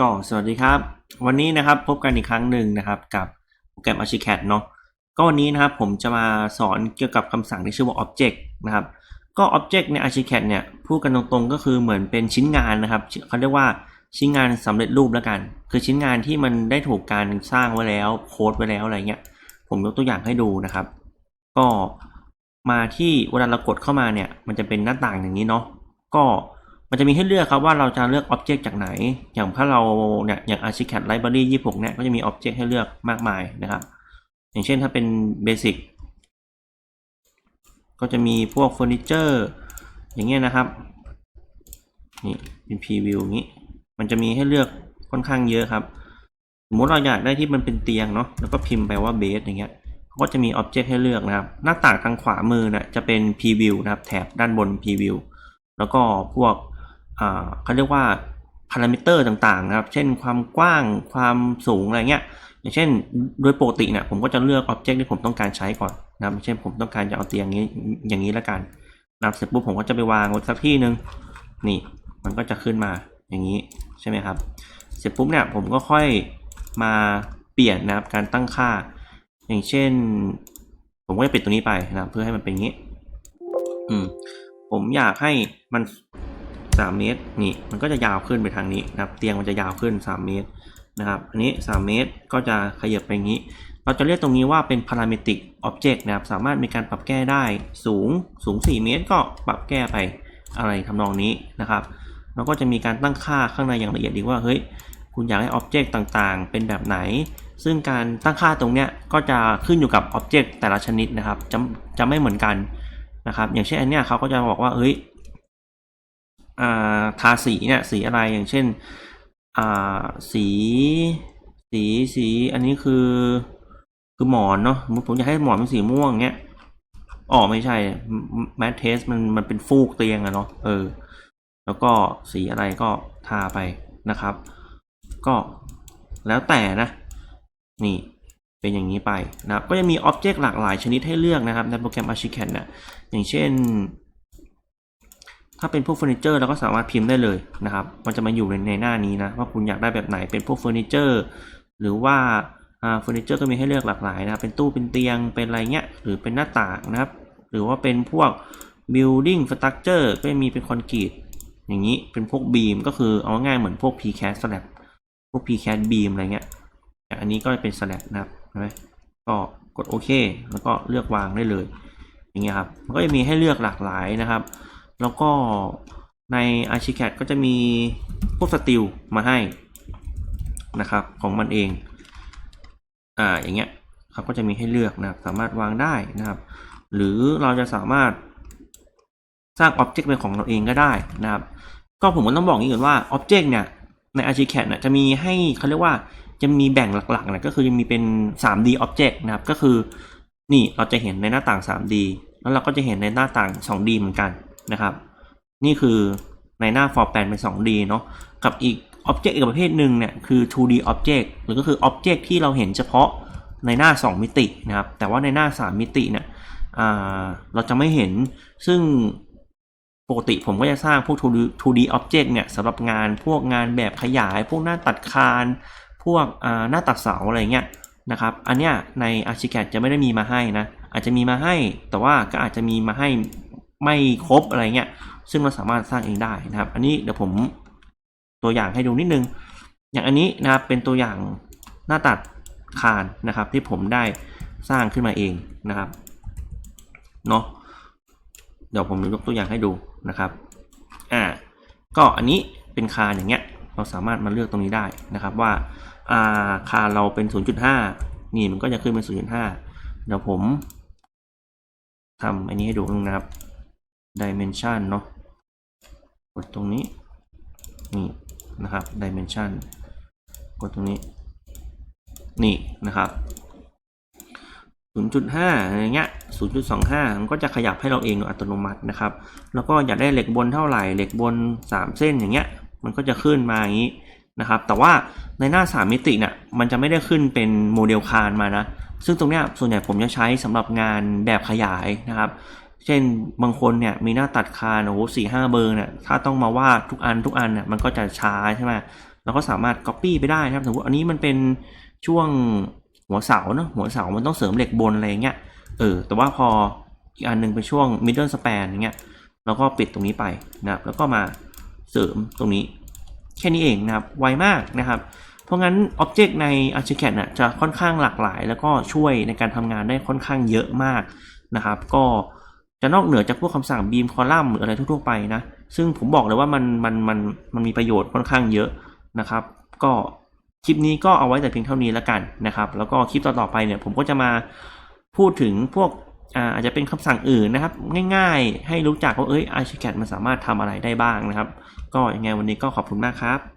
ก็สวัสดีครับ วันนี้นะครับพบกันอีกครั้งหนึ่งนะครับ กับโปรแกรม Archicad เนาะก็วันนี้นะครับผมจะมาสอนเกี่ยวกับคำสั่งที่ชื่อว่า Object นะครับก็ Object ใน Archicad เนี่ยพูดกันตรงๆก็คือเหมือนเป็นชิ้นงานนะครับเขาเรียกว่าชิ้นงานสำเร็จรูปแล้วกัน คือชิ้นงานที่มันได้ถูกการสร้างไว้แล้วโค้ดไว้แล้วอะไรเงี้ยผมยกตัวอย่างให้ดูนะครับ ก็มาที่เวลาเรากดเข้ามาเนี่ย มันจะเป็นหน้าต่างอย่างนี้เนาะก็ มันจะมีให้เลือกครับว่าเราจะเลือกอ็อบเจกต์จากไหน อย่างถ้าเราเนี่ยอย่าง Archicad Library 26เนี่ยก็จะมีอ็อบเจกต์ให้เลือกมากมายนะครับ อย่างเช่นถ้าเป็น Basic ก็จะมีพวกเฟอร์นิเจอร์อย่างเงี้ยนะครับ นี่เป็น Preview อย่างนี้ มันจะมีให้เลือกค่อนข้างเยอะครับ สมมติเราอยากได้ที่มันเป็นเตียงเนาะแล้วก็พิมพ์ไปว่า Base อย่างเงี้ยก็จะมีอ็อบเจกต์ให้เลือกนะครับ หน้าต่างทางขวามือนะ่ะจะเป็น Preview นะครับ แถบด้านบน Preview แล้วก็พวก เขาเรียกว่าพารามิเตอร์ต่างๆนะครับ เช่นความกว้างความสูงอะไรเงี้ย อย่างเช่นโดยปกติเนี่ยผมก็จะเลือกอ็อบเจกต์ที่ผมต้องการใช้ก่อนนะครับเช่นผมต้องการจะเอาเตียงนี้อย่างนี้แล้วกันนะครับเสร็จปุ๊บผมก็จะไปวางไว้สักที่หนึ่งนี่มันก็จะขึ้นมาอย่างนี้ใช่ไหมครับ เสร็จปุ๊บเนี่ยผมก็ค่อยมาเปลี่ยนนะครับการตั้งค่า อย่างเช่น ผมก็จะปิดตัวนี้ไปนะเพื่อให้มันเป็นอย่างนี้ อืมผมอยากให้มัน สามเมตรนี่มันก็จะยาวขึ้นไปทางนี้นะครับ เตียงมันจะยาวขึ้นสามเมตรนะครับ อันนี้สามเมตรก็จะขยับไปอย่างนี้ เราจะเรียกตรงนี้ว่าเป็น parametric object นะครับ สามารถมีการปรับแก้ได้สูงสูง 4 เมตร ก็ปรับแก้ไปอะไรทำนองนี้นะครับแล้วก็จะมีการตั้งค่าข้างในอย่างละเอียดอีว่าเฮ้ยคุณอยากให้ object ต่างๆ เป็นแบบไหน ซึ่งการตั้งค่าตรงเนี้ยก็จะขึ้นอยู่กับ object แต่ละชนิดนะครับจะจะไม่เหมือนกันนะครับ อย่างเช่นอันเนี้ยเขาก็จะบอกว่าเฮ้ย ทาสีเนี่ยสีอะไรอย่างเช่นสีสีสีอันนี้คือคือหมอนเนาะผมอยากให้หมอนเป็นสีม่วงเงี้ยอ๋อไม่ใช่แมทเทสมันมันเป็นฟูกเตียงอะเนาะเออ แล้วก็สีอะไรก็ทาไปนะครับ ก็แล้วแต่นะ นี่เป็นอย่างนี้ไปนะครับก็จะมีอ็อบเจกต์หลากหลายชนิดให้เลือกนะครับ ในโปรแกรม Archicad เนี่ยอย่างเช่น ถ้าเป็นพวกเฟอร์นิเจอร์เราก็สามารถพิมพ์ได้เลยนะครับ มันจะมาอยู่ในในหน้านี้นะว่าคุณอยากได้แบบไหนเป็นพวกเฟอร์นิเจอร์หรือว่าเฟอร์นิเจอร์ก็มีให้เลือกหลากหลายนะเป็นตู้เป็นเตียงเป็นอะไรเงี้ยหรือเป็นหน้าต่างนะครับ หรือว่าเป็นพวก building structure ก็มีเป็นคอนกรีตอย่างนี้เป็นพวกบีมก็คือเอาง่ายเหมือนพวก p cast slab พวก p cast beam อะไรเงี้ยอันนี้ก็เป็น slab นะครับใช่ไหมก็กดโอเค แล้วก็เลือกวางได้เลย อย่างเงี้ยครับมันก็จะมีให้เลือกหลากหลายนะครับ แล้วก็ใน Archicad ก็จะมีพวกสติลมาให้นะครับของมันเอง อ่าอย่างเงี้ยเขาก็จะมีให้เลือกนะครับสามารถวางได้นะครับ หรือเราจะสามารถสร้างอ็อบเจกต์เป็นของเราเองก็ได้นะครับ ก็ผมก็ต้องบอกอย่างนี้ก่อนว่าอ็อบเจกต์เนี่ยใน Archicad เนี่ยจะมีให้เขาเรียกว่าจะมีแบ่งหลักๆนี่ยก็คือจะมีเป็น 3D object นะครับ ก็คือนี่เราจะเห็นในหน้าต่าง 3D แล้วเราก็จะเห็นในหน้าต่าง 2D เหมือนกัน นะครับ นี่คือในหน้า for plan เป็น 2D เนาะกับอีก object อีกประเภทหนึ่งเนี่ยคือ 2D object หรือก็คือ object ที่เราเห็นเฉพาะในหน้า 2 มิตินะครับ แต่ว่าในหน้า 3 มิติเนี่ยเราจะไม่เห็นซึ่งปกติผมก็จะสร้างพวก 2D, 2D object เนี่ยสำหรับงานพวกงานแบบขยาย พวกหน้าตัดคาน พวกหน้าตัดเสาอะไรเงี้ยนะครับ อันเนี้ยใน Archicad จะไม่ได้มีมาให้นะ อาจจะมีมาให้ แต่ว่าก็อาจจะมีมาให้ ไม่ครบอะไรเงี้ย ซึ่งเราสามารถสร้างเองได้นะครับ อันนี้เดี๋ยวผมตัวอย่างให้ดูนิดนึง อย่างอันนี้นะครับเป็นตัวอย่างหน้าตัดคานนะครับ ที่ผมได้สร้างขึ้นมาเองนะครับเนาะเดี๋ยวผมยกตัวอย่างให้ดูนะครับอ่าก็อันนี้เป็นคานอย่างเงี้ยเราสามารถมาเลือกตรงนี้ได้นะครับว่าอ่าคานเราเป็น 0.5 นี่มันก็จะขึ้นเป็น 0.5 เดี๋ยวผมทำอันนี้ให้ดูนะครับ dimension เนาะกดตรงนี้ นี่นะครับ dimension กดตรงนี้ นี่นะครับ 0.5อะไรเงี้ย 0.25 มันก็จะขยับให้เราเองโดยอัตโนมัตินะครับ แล้วก็อยากได้เหล็กบนเท่าไหร่ เหล็กบน 3 เส้นอย่างเงี้ย มันก็จะขึ้นมาอย่างนี้นะครับ แต่ว่าในหน้า 3 มิติเนี่ย มันจะไม่ได้ขึ้นเป็นโมเดลคานมานะ ซึ่งตรงเนี้ยส่วนใหญ่ผมจะใช้สำหรับงานแบบขยายนะครับ เช่นบางคนเนี่ยมีหน้าตัดคานโอ้โหสี่ห้าเบอร์เนี่ยถ้าต้องมาวาดทุกอันทุกอันเนี่ยมันก็จะช้าใช่ไหมเราก็สามารถ Copy ไปได้นะครับสมมติอันนี้มันเป็นช่วงหัวเสาเนอะหัวเสามันต้องเสริมเหล็กบนอะไรเงี้ยเออแต่ว่าพออีกอันหนึงเป็นช่วง middle span อย่างเงี้ยเราก็ปิดตรงนี้ไปนะครับแล้วก็มาเสริมตรงนี้แค่นี้เองนะครับไวมากนะครับ เพราะงั้น Object ใน Archicad น่ะจะค่อนข้างหลากหลาย แล้วก็ช่วยในการทำงานได้ค่อนข้างเยอะมากนะครับ ก็ จะนอกเหนือจากพวกคำสั่ง beam column หรืออะไรทั่วๆไปนะ ซึ่งผมบอกเลยว่ามันมันมันมันมีประโยชน์ค่อนข้างเยอะนะครับ ก็คลิปนี้ก็เอาไว้แต่เพียงเท่านี้แล้วกันนะครับ แล้วก็คลิปต่อๆไปเนี่ยผมก็จะมาพูดถึงพวกอาจจะเป็นคำสั่งอื่นนะครับ ง่ายๆ ให้รู้จักว่าเอ้ย Archicad มันสามารถทำอะไรได้บ้างนะครับ ก็ยังไงวันนี้ก็ขอบคุณมากครับ